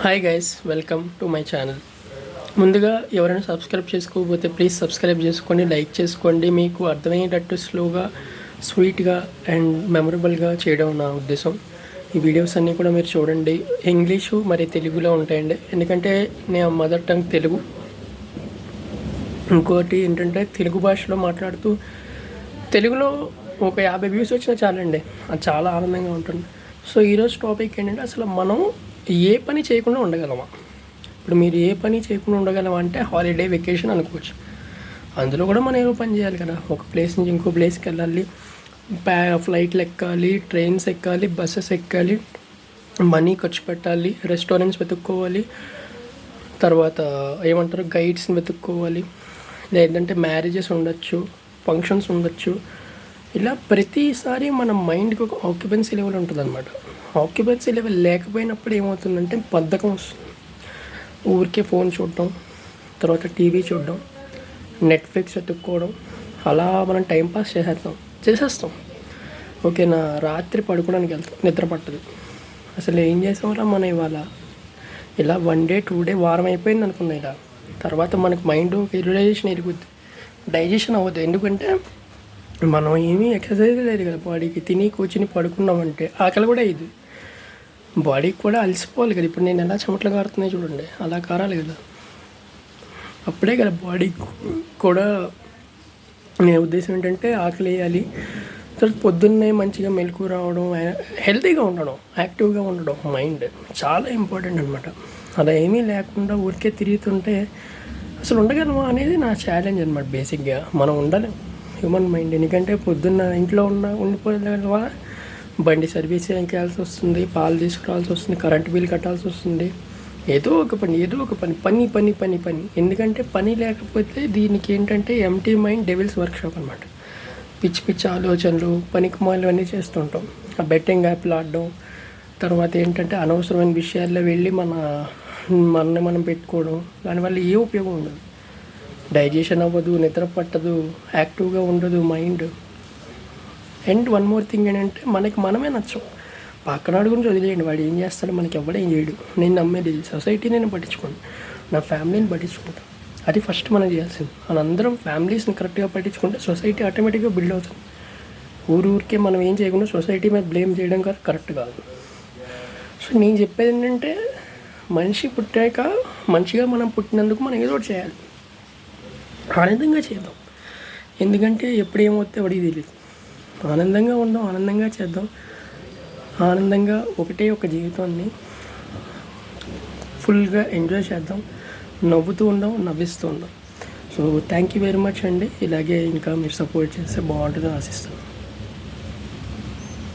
Hi guys welcome to my channel ముందుగా ఎవరైనా subscribe చేసుకోకపోతే ప్లీజ్ సబ్స్క్రైబ్ చేసుకోండి లైక్ చేసుకోండి. మీకు అర్థమయ్యేటట్టు స్లోగా స్వీట్గా అండ్ మెమరబుల్గా చేయడం నా ఉద్దేశం. ఈ వీడియోస్ అన్నీ కూడా మీరు చూడండి. ఇంగ్లీషు మరి తెలుగులో ఉంటాయండి. ఎందుకంటే నేను మదర్ టంగ్ తెలుగు. ఇంకోటి ఏంటంటే తెలుగు భాషలో మాట్లాడుతూ తెలుగులో ఒక యాభై వ్యూస్ వచ్చినా చాలండి. అది చాలా ఆనందంగా ఉంటుంది. సో ఈరోజు టాపిక్ ఏంటంటే అసలు మనం ఏ పని చేయకుండా ఉండగలమా? ఇప్పుడు మీరు ఏ పని చేయకుండా ఉండగలమా అంటే హాలిడే వెకేషన్ అనుకోవచ్చు. అందులో కూడా మనం ఏదో పని చేయాలి కదా. ఒక ప్లేస్ నుంచి ఇంకో ప్లేస్కి వెళ్ళాలి. ప్యా ఫ్లైట్లు ఎక్కాలి ట్రైన్స్ ఎక్కాలి బస్సెస్ ఎక్కాలి మనీ ఖర్చు పెట్టాలి రెస్టారెంట్స్ వెతుక్కోవాలి తర్వాత ఏమంటారు గైడ్స్ని వెతుక్కోవాలి లేదంటే మ్యారేజెస్ ఉండొచ్చు ఫంక్షన్స్ ఉండొచ్చు. ఇలా ప్రతిసారి మన మైండ్కి ఒక ఆక్యుపెన్సీ లెవెల్ ఉంటుంది అనమాట ఆక్యుపెన్సీ లెవెల్ లేకపోయినప్పుడు ఏమవుతుందంటే బద్ధకం వస్తుంది. ఊరికే ఫోన్ చూడడం తర్వాత టీవీ చూడడం నెట్ఫ్లిక్స్ వెతుక్కోవడం అలా మనం టైంపాస్ చేసేస్తాం. చేసేస్తాం. ఓకేనా? రాత్రి పడుకోవడానికి వెళ్తాం. నిద్ర పట్టదు. అసలు ఏం చేసామరా మనం ఇవాళ? ఇలా వన్ డే టూ డే వారం అయిపోయింది అనుకున్నా ఇలా. తర్వాత మనకు మైండ్ రిలైజేషన్ ఎరుగుద్ది డైజెషన్ అవ్వదు. ఎందుకంటే మనం ఏమీ ఎక్సర్సైజ్ లేదు కదా బాడీకి తిని కూర్చుని పడుకున్నామంటే ఆకలి కూడా ఇది బాడీకి కూడా అలసిపోవాలి కదా ఇప్పుడు నేను ఎలా చెమటలు కారుతున్నాయి చూడండి అలా కారాలి కదా. అప్పుడే కదా బాడీ కూడా నేను ఉద్దేశం ఏంటంటే ఆకలి వేయాలి తర్వాత పొద్దున్నే మంచిగా మెలకు రావడం హెల్తీగా ఉండడం యాక్టివ్గా ఉండడం మైండ్ చాలా ఇంపార్టెంట్ అనమాట అలా ఏమీ లేకుండా ఊరికే తిరుగుతుంటే అసలు ఉండగలమా అనేది నా ఛాలెంజ్ అనమాట బేసిక్గా. మనం ఉండలేము హ్యూమన్ మైండ్ ఎందుకంటే పొద్దున్న ఇంట్లో ఉన్న ఉండిపోయిన బండి సర్వీస్ వెళ్ళాల్సి వస్తుంది పాలు తీసుకురావాల్సి వస్తుంది కరెంట్ బిల్ కట్టాల్సి వస్తుంది. ఏదో ఒక పని ఏదో ఒక పని పని పని పని పని. ఎందుకంటే పని లేకపోతే దీనికి ఏంటంటే ఎంటీ మైండ్ డెవిల్స్ వర్క్షాప్ అనమాట పిచ్చి పిచ్చి ఆలోచనలు పనికిమాలు అన్నీ చేస్తుంటాం. ఆ బెట్టింగ్ యాప్లు ఆడడం తర్వాత ఏంటంటే అనవసరమైన విషయాల్లో వెళ్ళి మన మనని మనం పెట్టుకోవడం దానివల్ల ఏ ఉపయోగం ఉండదు. డైజెషన్ అవ్వదు నిద్ర పట్టదు యాక్టివ్గా ఉండదు mind and one more thing ఏంటంటే మనకి మనమే నచ్చం. పక్కనాడు గురించి వదిలేయండి వాడు ఏం చేస్తాడు మనకి ఎవడేం చేయడు. నేను నమ్మేది సొసైటీ నేను పట్టించుకోను. నా ఫ్యామిలీని పట్టించుకుంటాను అది ఫస్ట్ మనం చేయాల్సింది. మనందరం ఫ్యామిలీస్ని కరెక్ట్గా పట్టించుకుంటే సొసైటీ ఆటోమేటిక్గా బిల్డ్ అవుతుంది. ఊరు ఊరికే మనం ఏం చేయకుండా సొసైటీ మీద బ్లేమ్ చేయడం కాదు కరెక్ట్ కాదు. సో నేను చెప్పేది ఏంటంటే మనిషి పుట్టాక మంచిగా మనం పుట్టినందుకు మనం ఏదో ఒకటి చేయాలి. ఆనందంగా చేద్దాం. ఎందుకంటే ఎప్పుడు ఏమవుతే వాడికి తెలియదు ఆనందంగా ఉందాం ఆనందంగా చేద్దాం. ఆనందంగా ఒకటే ఒక జీవితాన్ని ఫుల్గా ఎంజాయ్ చేద్దాం. నవ్వుతూ ఉందాం నవ్విస్తూ ఉందాం. So thank you very much అండి. ఇలాగే ఇంకా మీరు సపోర్ట్ చేస్తే బాగుంటుందని ఆశిస్తున్నాను.